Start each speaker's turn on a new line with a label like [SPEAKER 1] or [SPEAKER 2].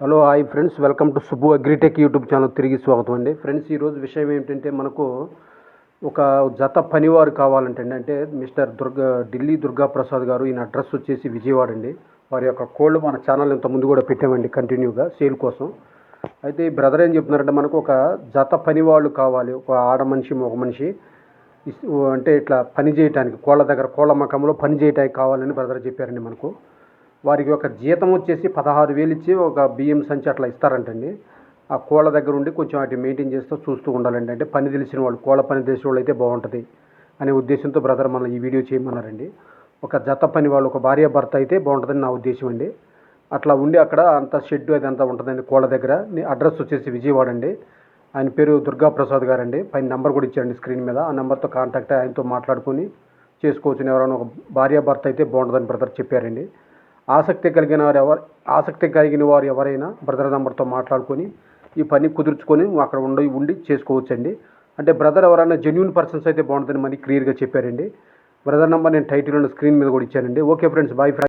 [SPEAKER 1] Hello hi friends. Welcome to Subbu Agritech YouTube channel. తిరిగి స్వాగతం అండి. ఫ్రెండ్స్ ఈరోజు విషయం ఏమిటంటే మనకు ఒక జత పనివారు కావాలంటే అండి. అంటే మిస్టర్ దుర్గా ఢిల్లీ దుర్గా ప్రసాద్ గారు ఈయన అడ్రస్ వచ్చేసి విజయవాడ అండి. వారి యొక్క కోళ్ళు మన ఛానల్ ఇంత ముందు కూడా పెట్టామండి కంటిన్యూగా సేల్ కోసం. అయితే ఈ బ్రదర్ ఏం చెప్తున్నారంటే మనకు ఒక జత పని వాళ్ళు కావాలి. ఒక ఆడ మనిషి ఒక మనిషి. అంటే ఇట్లా పని చేయటానికి కోళ్ళ దగ్గర కోళ్ళ మకంలో పని చేయటానికి కావాలని బ్రదర్ చెప్పారండి మనకు. వారికి ఒక జీతం వచ్చేసి పదహారు వేలు ఇచ్చి ఒక బియ్యం సంచి అట్లా ఇస్తారంటండి. ఆ కోళ్ళ దగ్గర ఉండి కొంచెం వాటిని మెయింటైన్ చేస్తూ చూస్తూ ఉండాలండి. అంటే పని తెలిసిన వాళ్ళు కోళ్ళ పని తెలిసిన వాళ్ళు అయితే బాగుంటుంది అనే ఉద్దేశంతో బ్రదర్ మన ఈ వీడియో చేయమన్నారండి. ఒక జత పని వాళ్ళు ఒక భార్య భర్త అయితే బాగుంటుందని నా ఉద్దేశం అండి. అట్లా ఉండి అక్కడ అంత షెడ్ అది అంతా ఉంటుందండి కోళ్ళ దగ్గర. నీ అడ్రస్ వచ్చేసి విజయవాడ అండి. ఆయన పేరు దుర్గా ప్రసాద్ గారండి. పైన నెంబర్ కూడా ఇచ్చారండి స్క్రీన్ మీద. ఆ నెంబర్తో కాంటాక్ట్ ఆయనతో మాట్లాడుకొని చేసుకోవచ్చు ఎవరైనా ఒక భార్య భర్త అయితే బాగుంటుందని బ్రదర్ చెప్పారండి. ఆసక్తి కలిగిన వారు ఎవరు ఆసక్తి కలిగిన వారు ఎవరైనా బ్రదర్ నెంబర్తో మాట్లాడుకొని ఈ పని కుదుర్చుకొని అక్కడ ఉండి ఉండి చేసుకోవచ్చండి. అంటే బ్రదర్ ఎవరైనా జెన్యున్ పర్సన్స్ అయితే బాగుంటుందని మనకి క్లియర్గా చెప్పారండి. బ్రదర్ నెంబర్ నేను టైటిల్ ఉన్న స్క్రీన్ మీద కూడా ఇచ్చానండి. Okay friends bye friends